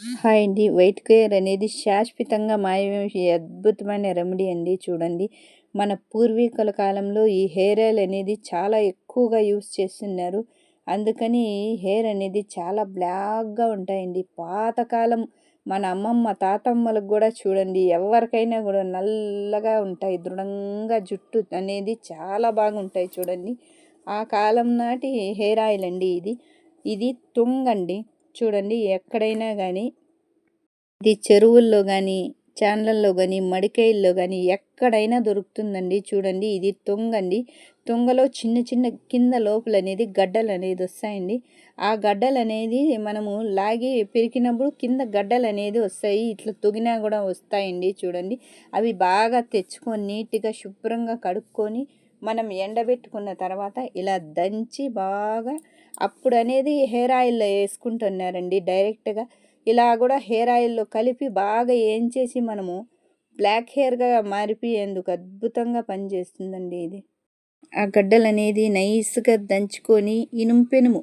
Hi అండి. White care అనేది శాశ్వతంగా మాయమే అద్భుతమైన రెమెడీ అండి. చూడండి మన పూర్వీకుల కాలంలో ఈ హెయిర్ ఆయిల్ అనేది చాలా ఎక్కువగా యూస్ చేస్తున్నారు. అందుకని హెయిర్ అనేది చాలా బ్లాక్గా ఉంటాయండి. పాతకాలం మన అమ్మమ్మ తాతమ్మలకు కూడా చూడండి ఎవరికైనా కూడా నల్లగా ఉంటాయి. దృఢంగా జుట్టు అనేది చాలా బాగుంటాయి చూడండి. ఆ కాలం నాటి హెయిర్ ఆయిల్ అండి ఇది. ఇది తుంగండి. చూడండి ఎక్కడైనా కానీ ఇది చెరువుల్లో కానీ చాన్లల్లో కానీ మడికాయల్లో కానీ ఎక్కడైనా దొరుకుతుందండి. చూడండి ఇది తొంగండి తొంగలో చిన్న చిన్న కింద లోపల అనేది గడ్డలు అనేది వస్తాయండి. ఆ గడ్డలు అనేది మనము లాగి పెరికినప్పుడు కింద గడ్డలు అనేది వస్తాయి. ఇట్లా తొగినా కూడా వస్తాయండి చూడండి. అవి బాగా తెచ్చుకొని నీట్గా శుభ్రంగా కడుక్కొని మనం ఎండబెట్టుకున్న తర్వాత ఇలా దంచి బాగా అప్పుడు అనేది హెయిర్ ఆయిల్లో వేసుకుంటున్నారండి డైరెక్ట్గా. ఇలా కూడా హెయిర్ ఆయిల్లో కలిపి బాగా ఏం చేసి మనము బ్లాక్ హెయిర్గా మారిపోయేందుకు అద్భుతంగా పనిచేస్తుందండి ఇది. ఆ గడ్డలు అనేది నైస్గా దంచుకొని ఇనుంపెనుము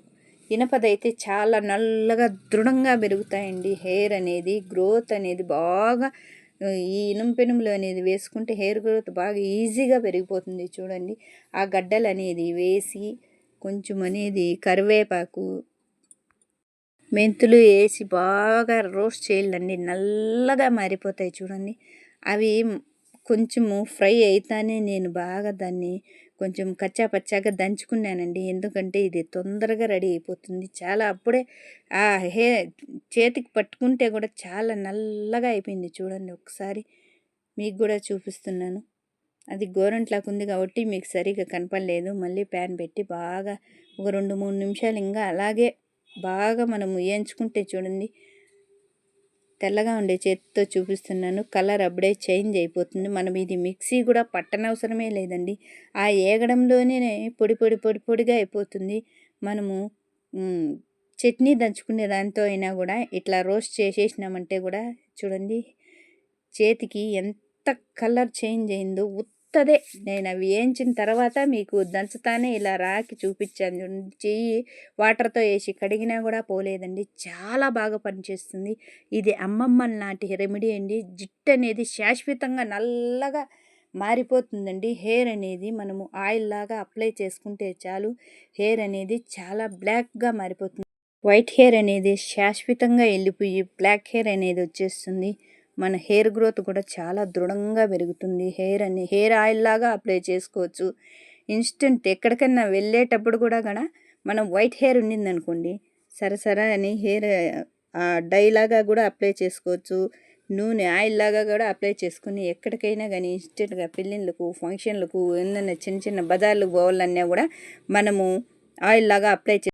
ఇనపదైతే చాలా నల్లగా దృఢంగా పెరుగుతాయండి హెయిర్ అనేది గ్రోత్ అనేది బాగా ఈ ఇనుంపెనుములు అనేది వేసుకుంటే హెయిర్ గ్రోత్ బాగా ఈజీగా పెరిగిపోతుంది చూడండి. ఆ గడ్డలు అనేది వేసి కొంచెం అనేది కరివేపాకు మెంతులు వేసి బాగా రోస్ట్ చేయాలండి. నల్లగా మారిపోతాయి చూడండి. అవి కొంచెము ఫ్రై అయితేనే నేను బాగా దాన్ని కొంచెం కచ్చా పచ్చాగా దంచుకున్నానండి. ఎందుకంటే ఇది తొందరగా రెడీ అయిపోతుంది. చాలా అప్పుడే ఆ హే చేతికి పట్టుకుంటే కూడా చాలా నల్లగా అయిపోయింది చూడండి ఒకసారి. మీకు కూడా చూపిస్తున్నాను. అది గోరంట్లాగా ఉంది కాబట్టి మీకు సరిగా కనపడలేదు. మళ్ళీ ప్యాన్ పెట్టి బాగా ఒక రెండు మూడు నిమిషాలు ఇంకా అలాగే బాగా మనం వేయించుకుంటే చూడండి తెల్లగా ఉండే చేతితో చూపిస్తున్నాను. కలర్ అప్పుడే చేంజ్ అయిపోతుంది. మనం ఇది మిక్సీ కూడా పట్టనవసరమే లేదండి. ఆ ఏగడంలోనే పొడి పొడి పొడి పొడిగా అయిపోతుంది. మనము చట్నీ దంచుకునే దాంతో అయినా కూడా ఇట్లా రోస్ట్ చేసేసినామంటే కూడా చూడండి చేతికి ఎంత కలర్ చేంజ్ అయిందో వస్తుంది. నేను అవి వేయించిన తర్వాత మీకు దంచుతానే ఇలా రాకి చూపించాను. చెయ్యి వాటర్తో వేసి కడిగినా కూడా పోలేదండి. చాలా బాగా పనిచేస్తుంది. ఇది అమ్మమ్మ నాటి రెమెడీ అండి. జిట్టు అనేది శాశ్వతంగా నల్లగా మారిపోతుందండి. హెయిర్ అనేది మనము ఆయిల్ లాగా అప్లై చేసుకుంటే చాలు. హెయిర్ అనేది చాలా బ్లాక్గా మారిపోతుంది. వైట్ హెయిర్ అనేది శాశ్వతంగా వెళ్ళిపోయి బ్లాక్ హెయిర్ అనేది వచ్చేస్తుంది. మన హెయిర్ గ్రోత్ కూడా చాలా దృఢంగా పెరుగుతుంది. హెయిర్ అని హెయిర్ ఆయిల్ లాగా అప్లై చేసుకోవచ్చు. ఇన్స్టెంట్ ఎక్కడికైనా వెళ్ళేటప్పుడు కూడా కూడా మనం వైట్ హెయిర్ ఉండిందనుకోండి సరసరా అని హెయిర్ డైలాగా కూడా అప్లై చేసుకోవచ్చు. నూనె ఆయిల్ లాగా కూడా అప్లై చేసుకుని ఎక్కడికైనా కానీ ఇన్స్టెంట్గా పెళ్ళిళ్ళకు ఫంక్షన్లకు ఏదైనా చిన్న చిన్న బజార్లకు పోవాలన్నా కూడా మనము ఆయిల్ లాగా అప్లై